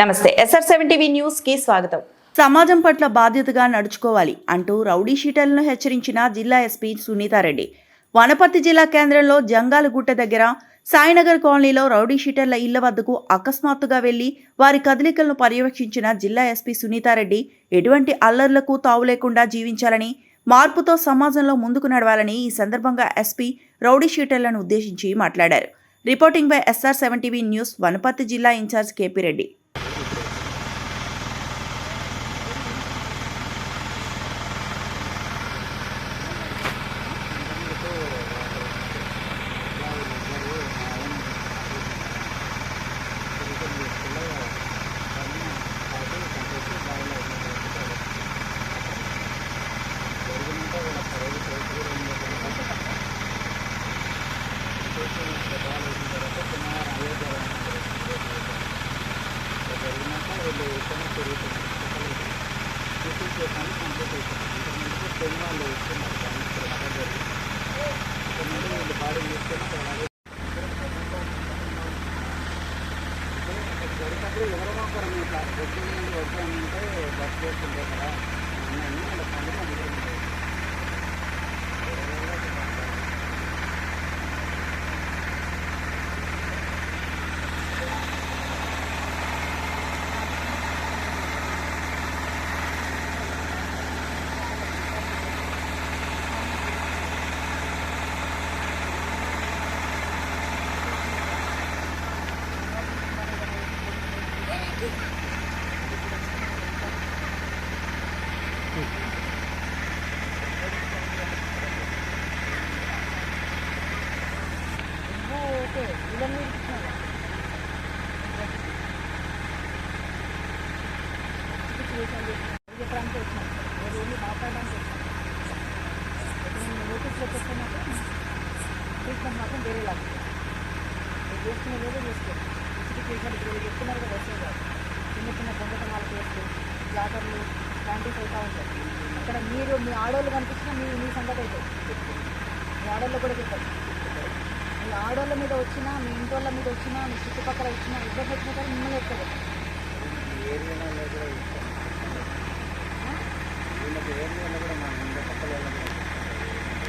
నమస్తే SR seven TV న్యూస్కి స్వాగతం. సమాజం పట్ల బాధ్యతగా నడుచుకోవాలి అంటూ రౌడీ షీటర్లను హెచ్చరించిన జిల్లా ఎస్పీ సునీతారెడ్డి. వనపర్తి జిల్లా కేంద్రంలో జంగాలగుట్ట దగ్గర సాయినగర్ కాలనీలో రౌడీ షీటర్ల ఇళ్ళ వద్దకు అకస్మాత్తుగా వెళ్ళి వారి కదలికలను పర్యవేక్షించిన జిల్లా ఎస్పీ సునీతారెడ్డి ఎటువంటి అల్లర్లకు తావు లేకుండా జీవించాలని మార్పుతో సమాజంలో ముందుకు నడవాలని ఈ సందర్భంగా ఎస్పీ రౌడీ షీటర్లను ఉద్దేశించి మాట్లాడారు. Reporting by SR seven TV news Wanaparthy జిల్లా ఇన్ఛార్జ్ కేపీ రెడ్డి. ఎవరో ఒకరు మీకు వద్దు అంటే బస్ చేస్తుంటే కదా అన్నీ అన్నీ వాళ్ళ పండుగ చెప్పడానికి వచ్చాను నేను ఏమి మాట్లాడడానికి వచ్చాను నేను నోటీస్లో చెప్పినాక ట్రీట్మెంట్ మాత్రం వేరే లాగా మీరు చేసుకునే వేరే చేసుకోండి ఇచ్చిన ట్రీట్మెంట్ ఇప్పుడు చెప్తున్నారు కదా ఎస్ఐ గారు చిన్న చిన్న దొంగతనాల కేసులు జాతరలు లాంటివి అవుతూ ఉంటాయి అక్కడ మీరు మీ ఆడవాళ్ళు కనిపించినా మీ మీ సంగతి అవుతుంది మీ ఆడవాళ్ళు కూడా చెప్పండి మీ ఆడవాళ్ళ మీద వచ్చినా మీ ఇంటోళ్ళ మీద వచ్చినా మీ చుట్టుపక్కల వచ్చినా ఇబ్బంది వచ్చినా కానీ మిమ్మల్ని ఎక్కువ